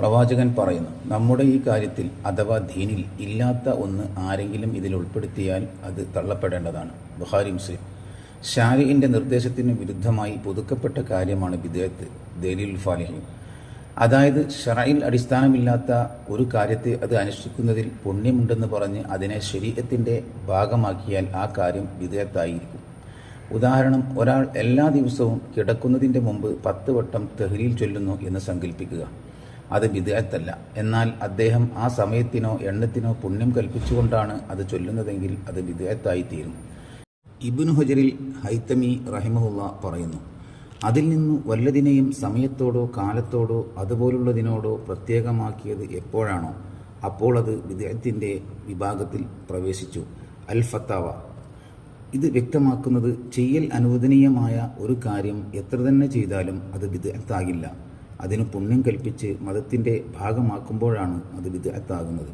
പ്രവാചകൻ പറയുന്നു നമ്മുടെ ഈ കാര്യത്തിൽ അഥവാ ദീനിൽ ഇല്ലാത്ത ഒന്ന് ആരെങ്കിലും ഇതിൽ ഉൾപ്പെടുത്തിയാൽ അത് തള്ളപ്പെടേണ്ടതാണ്. ബുഹാരി മുസ്ലിം. ഷാരിഇന്റെ നിർദ്ദേശത്തിന് വിരുദ്ധമായി പുതുക്കപ്പെട്ട കാര്യമാണ് വിദേഹത്ത് ദലീൽ ഫാലിഹി അതായത് ഷറയിൽ അടിസ്ഥാനമില്ലാത്ത ഒരു കാര്യത്തെ അത് അനുഷ്ഠിക്കുന്നതിൽ പുണ്യമുണ്ടെന്ന് പറഞ്ഞ് അതിനെ ശരീരത്തിന്റെ ഭാഗമാക്കിയാൽ ആ കാര്യം വിധേയത്തായിരിക്കും ഉദാഹരണം ഒരാൾ എല്ലാ ദിവസവും കിടക്കുന്നതിന്റെ മുമ്പ് പത്ത് വട്ടം തെഹ്ലീൽ ചൊല്ലുന്നു എന്ന് സങ്കല്പിക്കുക അത് വിധേയത്തല്ല എന്നാൽ അദ്ദേഹം ആ സമയത്തിനോ എണ്ണത്തിനോ പുണ്യം കൽപ്പിച്ചുകൊണ്ടാണ് അത് ചൊല്ലുന്നതെങ്കിൽ അത് വിധേയത്തായി തീരും. ഇബ്നു ഹജറിൽ ഹൈത്തമി റഹിമഹുല്ല പറയുന്നു അതിൽ നിന്നു വല്ലതിനെയും സമയത്തോടോ കാലത്തോടോ അതുപോലുള്ളതിനോടോ പ്രത്യേകമാക്കിയത് എപ്പോഴാണോ അപ്പോൾ അത് വിദേഹത്തിന്റെ വിഭാഗത്തിൽ പ്രവേശിച്ചു. അൽ ഫത്താവ. ഇത് വ്യക്തമാക്കുന്നത് ചെയ്യൽ അനുവദനീയമായ ഒരു കാര്യം എത്ര തന്നെ ചെയ്താലും അത് വിദഗ്ധാകില്ല അതിന് പുണ്യം കൽപ്പിച്ച് മതത്തിന്റെ ഭാഗമാക്കുമ്പോഴാണ് അത് വിദഗ്ധാകുന്നത്